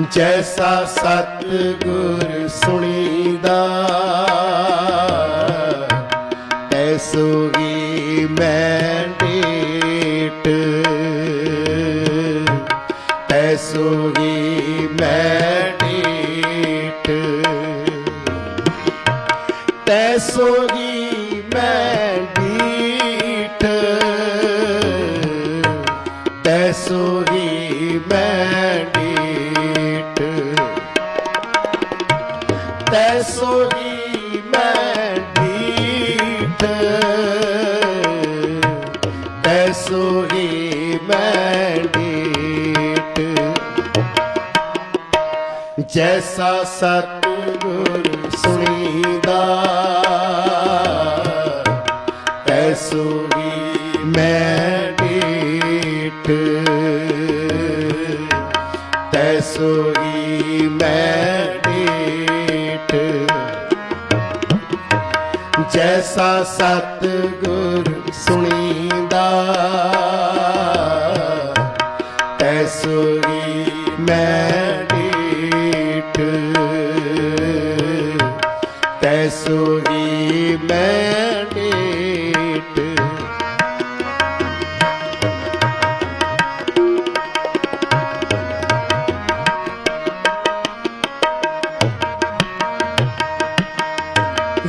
ਜੈਸਾ ਸਤ ਗੁਰ ਸੁਣੀਦਾ ਐਸੋ ਹੀ ਮੈਂ ਡੇਟ ਐਸੋ ਹੀ ਮੈਂ ਡੇਟ ਤੈਸੋ ਹੀ ਮੈਂ ਡੀਠ ਤੈਸੋ ਤੈਸੋ ਹੀ ਮੈਂ ਡੀਠ ਤੈਸੋ ਹੀ ਮੈਂ ਡੀਠ ਜੈਸਾ ਸਤਿਗੁਰ ਸੁਣੀਦਾ ਐਸੋ ਹੀ ਮੈਂ ਡੀਠ ਤੈਸੋ ਹੀ ਮੈਂ ਜੈਸਾ ਸਤਿਗੁਰ ਸੁਣੀਦਾ ਤੈਸੋ ਹੀ ਮੈਂ ਡੀਠ ਤੈਸੋ ਮੈਂ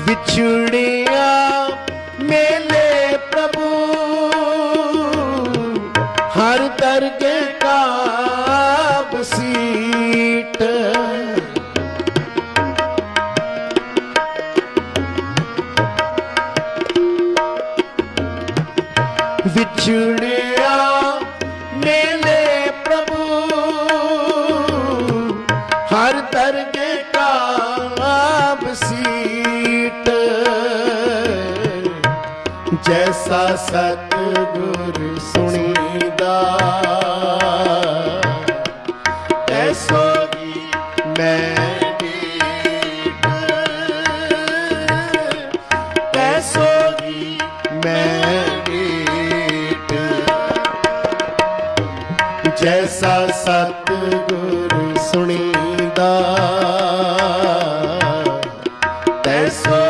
ਵਿਛੜਿਆ ਮੇਲੇ ਪ੍ਰਭੂ। ਹਰ ਤਰ ਕੇ ਕਾਬ ਸੀਟ ਵਿਛੜਿਆ ਮੇਲੇ ਪ੍ਰਭੂ। ਹਰ ਦਰਗੇ ਕੇ ਜੈਸਾ ਸਤਿਗੁਰ ਸੁਣੀਦਾ ਐਸੋ ਹੀ ਮੈਂ ਡੀਠ ਐਸੋ ਹੀ ਜੈਸਾ ਸਤਿਗੁਰ ਸੁਣੀਦਾ ਤੈਸੋ